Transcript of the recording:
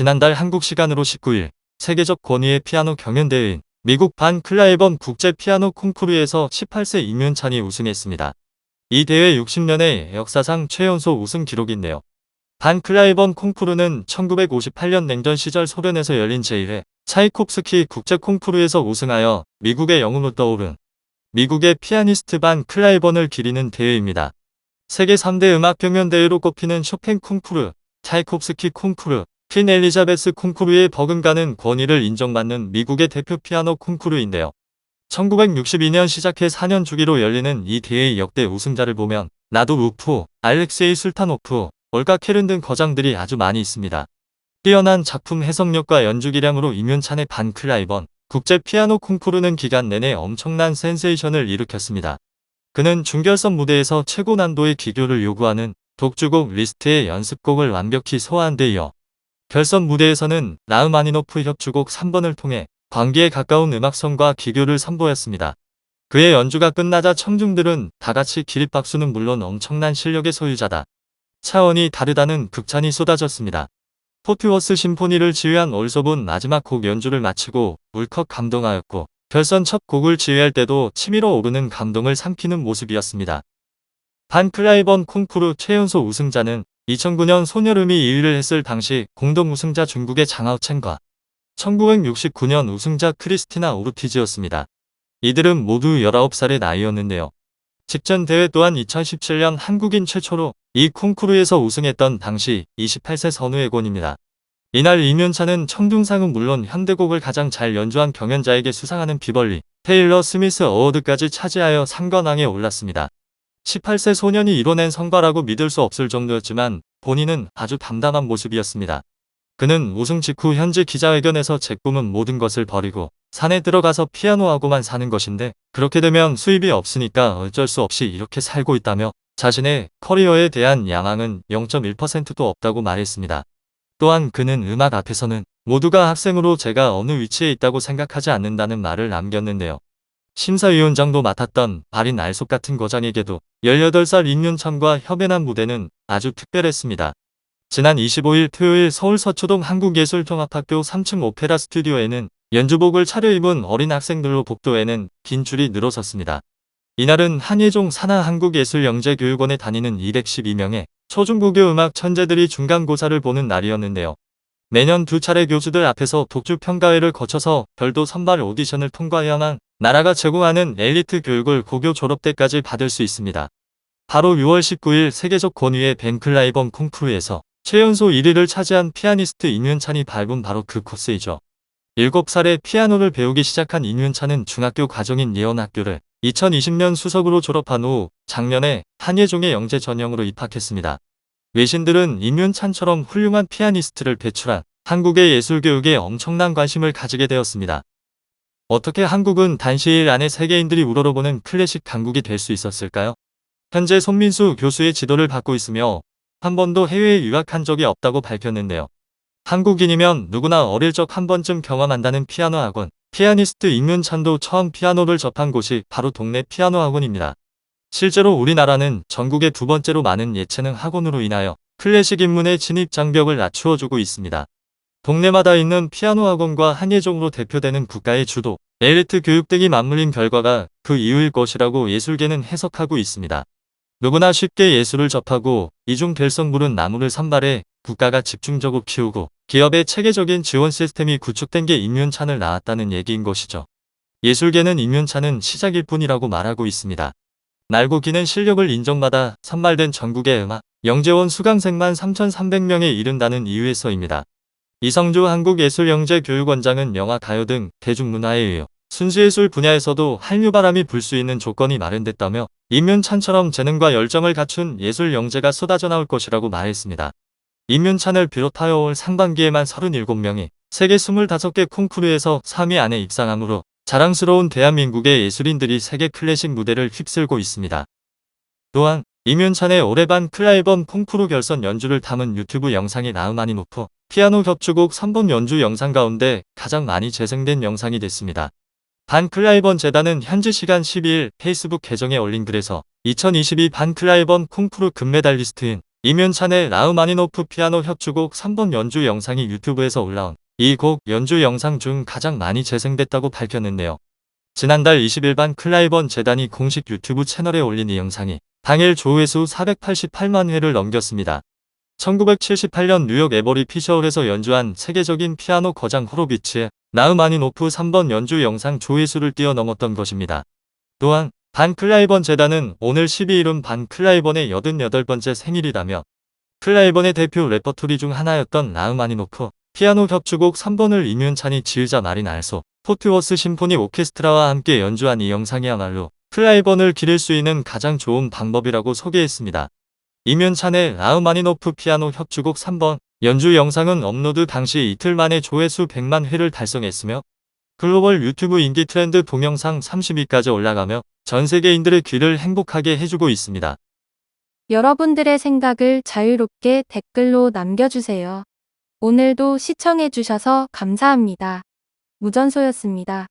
지난달 한국 시간으로 19일 세계적 권위의 피아노 경연대회인 미국 반 클라이번 국제 피아노 콩쿠르에서 18세 임윤찬이 우승했습니다. 이 대회 60년의 역사상 최연소 우승 기록인데요. 반 클라이번 콩쿠르는 1958년 냉전 시절 소련에서 열린 제1회 차이콥스키 국제 콩쿠르에서 우승하여 미국의 영웅으로 떠오른 미국의 피아니스트 반 클라이번을 기리는 대회입니다. 세계 3대 음악 경연대회로 꼽히는 쇼팽 콩쿠르, 차이콥스키 콩쿠르, 퀸 엘리자베스 콩쿠르의 버금가는 권위를 인정받는 미국의 대표 피아노 콩쿠르인데요. 1962년 시작해 4년 주기로 열리는 이 대회의 역대 우승자를 보면 나도 우프, 알렉세이 술타노프, 올가 케른 등 거장들이 아주 많이 있습니다. 뛰어난 작품 해석력과 연주기량으로 임윤찬의 반 클라이번 국제 피아노 콩쿠르는 기간 내내 엄청난 센세이션을 일으켰습니다. 그는 준결선 무대에서 최고 난도의 기교를 요구하는 독주곡 리스트의 연습곡을 완벽히 소화한 데 이어 결선 무대에서는 라흐마니노프 협주곡 3번을 통해 광기에 가까운 음악성과 기교를 선보였습니다. 그의 연주가 끝나자 청중들은 다같이 기립박수는 물론 엄청난 실력의 소유자다. 차원이 다르다는 극찬이 쏟아졌습니다. 포트워스 심포니를 지휘한 올섭은 마지막 곡 연주를 마치고 울컥 감동하였고 결선 첫 곡을 지휘할 때도 치밀어 오르는 감동을 삼키는 모습이었습니다. 반 클라이번 콩쿠르 최연소 우승자는 2009년 소녀름이 2위를 했을 당시 공동 우승자 중국의 장하오첸과 1969년 우승자 크리스티나 오르티즈였습니다. 이들은 모두 19살의 나이였는데요. 직전 대회 또한 2017년 한국인 최초로 이 콩쿠르에서 우승했던 당시 28세 선우의곤입니다. 이날 이면차는 청둥상은 물론 현대곡을 가장 잘 연주한 경연자에게 수상하는 비벌리, 테일러 스미스 어워드까지 차지하여 상관왕에 올랐습니다. 18세 소년이 이뤄낸 성과라고 믿을 수 없을 정도였지만 본인은 아주 담담한 모습이었습니다. 그는 우승 직후 현지 기자회견에서 제 꿈은 모든 것을 버리고 산에 들어가서 피아노하고만 사는 것인데 그렇게 되면 수입이 없으니까 어쩔 수 없이 이렇게 살고 있다며 자신의 커리어에 대한 양황은 0.1%도 없다고 말했습니다. 또한 그는 음악 앞에서는 모두가 학생으로 제가 어느 위치에 있다고 생각하지 않는다는 말을 남겼는데요. 심사위원장도 맡았던 발인 알속 같은 거장에게도 18살 임윤찬과 협연한 무대는 아주 특별했습니다. 지난 25일 토요일 서울 서초동 한국예술종합학교 3층 오페라 스튜디오에는 연주복을 차려입은 어린 학생들로 복도에는 긴 줄이 늘어섰습니다. 이날은 한예종 산하 한국예술영재교육원에 다니는 212명의 초중고교 음악 천재들이 중간고사를 보는 날이었는데요. 매년 두 차례 교수들 앞에서 독주 평가회를 거쳐서 별도 선발 오디션을 통과해야만 나라가 제공하는 엘리트 교육을 고교 졸업 때까지 받을 수 있습니다. 바로 6월 19일 세계적 권위의 벤클라이번 콩쿠르에서 최연소 1위를 차지한 피아니스트 임윤찬이 밟은 바로 그 코스이죠. 7살에 피아노를 배우기 시작한 임윤찬은 중학교 과정인 예언학교를 2020년 수석으로 졸업한 후 작년에 한예종의 영재 전형으로 입학했습니다. 외신들은 임윤찬처럼 훌륭한 피아니스트를 배출한 한국의 예술교육에 엄청난 관심을 가지게 되었습니다. 어떻게 한국은 단시일 안에 세계인들이 우러러보는 클래식 강국이 될 수 있었을까요? 현재 손민수 교수의 지도를 받고 있으며 한 번도 해외에 유학한 적이 없다고 밝혔는데요. 한국인이면 누구나 어릴 적 한 번쯤 경험한다는 피아노 학원. 피아니스트 임윤찬도 처음 피아노를 접한 곳이 바로 동네 피아노 학원입니다. 실제로 우리나라는 전국의 두 번째로 많은 예체능 학원으로 인하여 클래식 입문의 진입 장벽을 낮추어주고 있습니다. 동네마다 있는 피아노 학원과 한예종으로 대표되는 국가의 주도, 엘리트 교육 등이 맞물린 결과가 그 이유일 것이라고 예술계는 해석하고 있습니다. 누구나 쉽게 예술을 접하고 이중 결성물은 나무를 선발해 국가가 집중적으로 키우고 기업의 체계적인 지원 시스템이 구축된 게 임윤찬을 낳았다는 얘기인 것이죠. 예술계는 임윤찬은 시작일 뿐이라고 말하고 있습니다. 날고 기는 실력을 인정받아 선발된 전국의 음악, 영재원 수강생만 3,300명에 이른다는 이유에서입니다. 이성주 한국예술영재교육원장은 영화, 가요 등 대중문화에 의해 순수예술 분야에서도 한류바람이 불 수 있는 조건이 마련됐다며 임윤찬처럼 재능과 열정을 갖춘 예술 영재가 쏟아져 나올 것이라고 말했습니다. 임윤찬을 비롯하여 올 상반기에만 37명이 세계 25개 콩쿠르에서 3위 안에 입상하므로 자랑스러운 대한민국의 예술인들이 세계 클래식 무대를 휩쓸고 있습니다. 또한 임윤찬의 올해반 클라이번 콩쿠르 결선 연주를 담은 유튜브 영상이 나음하니 높어 피아노 겹주곡 3번 연주 영상 가운데 가장 많이 재생된 영상이 됐습니다. 반 클라이번 재단은 현지 시간 12일 페이스북 계정에 올린 글에서 2022 반 클라이번 콩쿠르 금메달리스트인 이면찬의 라흐마니노프 피아노 협주곡 3번 연주 영상이 유튜브에서 올라온 이 곡 연주 영상 중 가장 많이 재생됐다고 밝혔는데요. 지난달 20일 반 클라이번 재단이 공식 유튜브 채널에 올린 이 영상이 당일 조회수 488만 회를 넘겼습니다. 1978년 뉴욕 에버리 피셔홀에서 연주한 세계적인 피아노 거장 호로비츠의 라흐마니노프 3번 연주 영상 조회수를 뛰어넘었던 것입니다. 또한 반 클라이번 재단은 오늘 12일은 반 클라이번의 88번째 생일이라며 클라이번의 대표 레퍼토리 중 하나였던 라흐마니노프 피아노 협주곡 3번을 임윤찬이 지휘자 마린 알소 포트워스 심포니 오케스트라와 함께 연주한 이 영상이야말로 클라이번을 기릴 수 있는 가장 좋은 방법이라고 소개했습니다. 임윤찬의 라흐마니노프 피아노 협주곡 3번 연주 영상은 업로드 당시 이틀 만에 조회수 100만 회를 달성했으며 글로벌 유튜브 인기 트렌드 동영상 30위까지 올라가며 전 세계인들의 귀를 행복하게 해주고 있습니다. 여러분들의 생각을 자유롭게 댓글로 남겨주세요. 오늘도 시청해주셔서 감사합니다. 무전소였습니다.